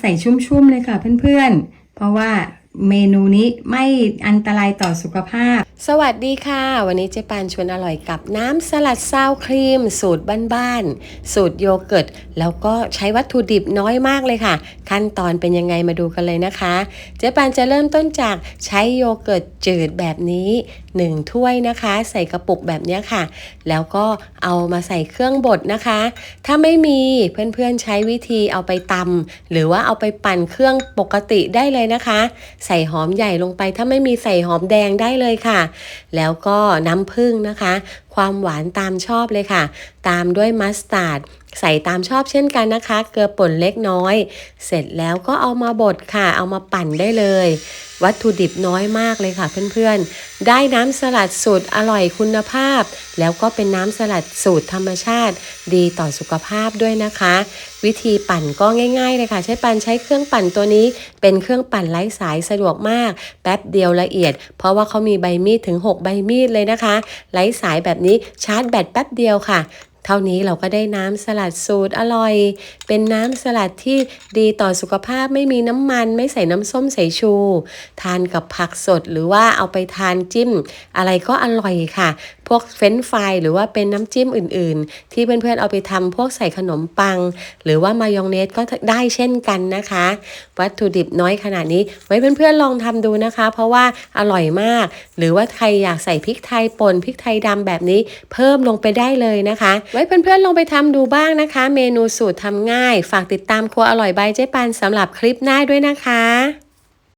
ใส่ชุ่มๆเลยค่ะเพื่อนๆ เพราะว่าเมนูนี้ไม่อันตรายต่อสุขภาพ สวัสดีค่ะ วันนี้เจ๊ปานชวนอร่อยกับน้ำสลัดซาวครีม สูตรบ้านๆ สูตรโยเกิร์ต แล้วก็ใช้วัตถุดิบน้อยมากเลยค่ะ ขั้นตอนเป็นยังไงมาดูกันเลยนะคะ เจ๊ปานจะเริ่มต้นจากใช้โยเกิร์ตจืดแบบนี้ 1 ถ้วยนะคะ ใส่กระปุกแบบนี้ค่ะ แล้วก็เอามาใส่เครื่องบดนะคะ ถ้าไม่มีเพื่อนๆใช้วิธีเอาไปตำหรือว่าเอาไปปั่นเครื่องปกติได้เลยนะคะ ใส่หอมใหญ่ลงไป ถ้าไม่มีใส่หอมแดงได้เลยค่ะ แล้วก็น้ำผึ้งนะคะ ความหวานตามชอบเลยค่ะ ตามด้วยมัสตาร์ดใส่ตามชอบเช่นกันนะคะ เกลือป่นเล็กน้อย เสร็จแล้วก็เอามาบดค่ะ เอามาปั่นได้เลย วัตถุดิบน้อยมากเลยค่ะเพื่อนๆ ได้น้ำสลัดสูตรอร่อยคุณภาพ แล้วก็เป็นน้ำสลัดสูตรธรรมชาติ ดีต่อสุขภาพด้วยนะคะ วิธีปั่นก็ง่ายๆเลยค่ะ ใช้ปั่นใช้เครื่องปั่นตัวนี้ เป็นเครื่องปั่นไร้สายสะดวกมาก แป๊บเดียวละเอียด เพราะว่าเขามีใบมีดถึง 6 ใบมีดเลยนะคะ ไร้สายแบบนี้ชาร์จแบตแป๊บเดียวค่ะเท่านี้เราก็ได้น้ำสลัดสูตรอร่อย เป็นน้ำสลัดที่ดีต่อสุขภาพไม่มีน้ำมันไม่ใส่น้ำส้มสายชู ทานกับผักสดหรือว่าเอาไปทานจิ้ม อะไรก็อร่อยค่ะ พวกเฟรนฟรายหรือว่าเป็นน้ำจิ้มอื่นๆ ที่เพื่อนๆเอาไปทำพวกใส่ขนมปัง หรือว่ามายองเนสก็ได้เช่นกันนะคะ วัตถุดิบน้อยขนาดนี้ ไว้เพื่อนๆลองทำดูนะคะ เพราะว่าอร่อยมาก หรือว่าใครอยากใส่พริกไทยป่นพริกไทยดำแบบนี้ เพิ่มลงไปได้เลยนะคะ ไว้เพื่อนๆลองไปทำดูบ้างนะคะ เมนูสูตรทำง่าย ฝากติดตามครัวอร่อยใบเจ๊ปันสำหรับคลิปหน้าด้วยนะคะ